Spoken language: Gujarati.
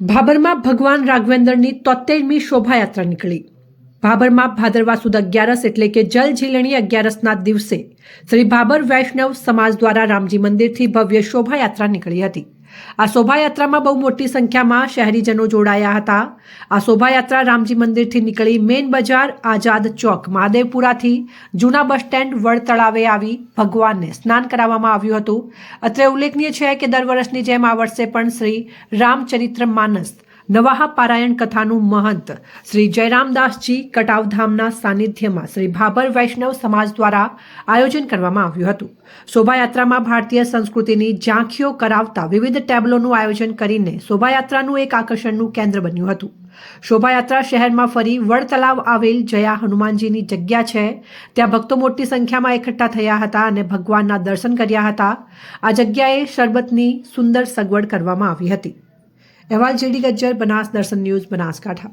ભાબરમાં ભગવાન રાઘવેન્દ્રની તોતેરમી શોભાયાત્રા નીકળી. ભાબરમાં ભાદરવા સુદ અગિયારસ એટલે કે જલ ઝીલણી અગિયારસના દિવસે શ્રી ભાબર વૈષ્ણવ સમાજ દ્વારા રામજી મંદિરથી ભવ્ય શોભાયાત્રા નીકળી હતી. આ શોભાયાત્રામાં બહુ મોટી સંખ્યામાં શહેરીજનો જોડાયા હતા. આ શોભાયાત્રા રામજી મંદિરથી નીકળી મેન બજાર આઝાદ ચોક મહાદેવપુરાથી જૂના બસ સ્ટેન્ડ વડ તળાવે આવી ભગવાનને સ્નાન કરાવવામાં આવ્યું હતું. અત્રે ઉલ્લેખનીય છે કે દર વર્ષની જેમ આ વર્ષે પણ શ્રી રામચરિત્ર માનસ નવાહા પારાયણ કથાનું મહંત. શ્રી જયરામદાસજી કટાવધામના સાનિધ્યમાં શ્રી ભાભર વૈષ્ણવ સમાજ દ્વારા આયોજન કરવામાં આવ્યું હતું. શોભાયાત્રામાં ભારતીય સંસ્કૃતિની ઝાંખીઓ કરાવતા વિવિધ ટેબલોનું આયોજન કરીને શોભાયાત્રાનું એક આકર્ષણનું કેન્દ્ર બન્યું હતું. શોભાયાત્રા શહેરમાં ફરી વડતલાવ આવેલ જયા હનુમાનજીની જગ્યા છે. ત્યાં ભક્તો મોટી સંખ્યામાં એકઠા થયા હતા અને ભગવાનના દર્શન કર્યા હતા. આ જગ્યાએ શરબતની સુંદર સગવડ કરવામાં આવી હતી. અહેવાલ જેડી ગજ્જર બનાસ દર્શન ન્યૂઝ બનાસકાંઠા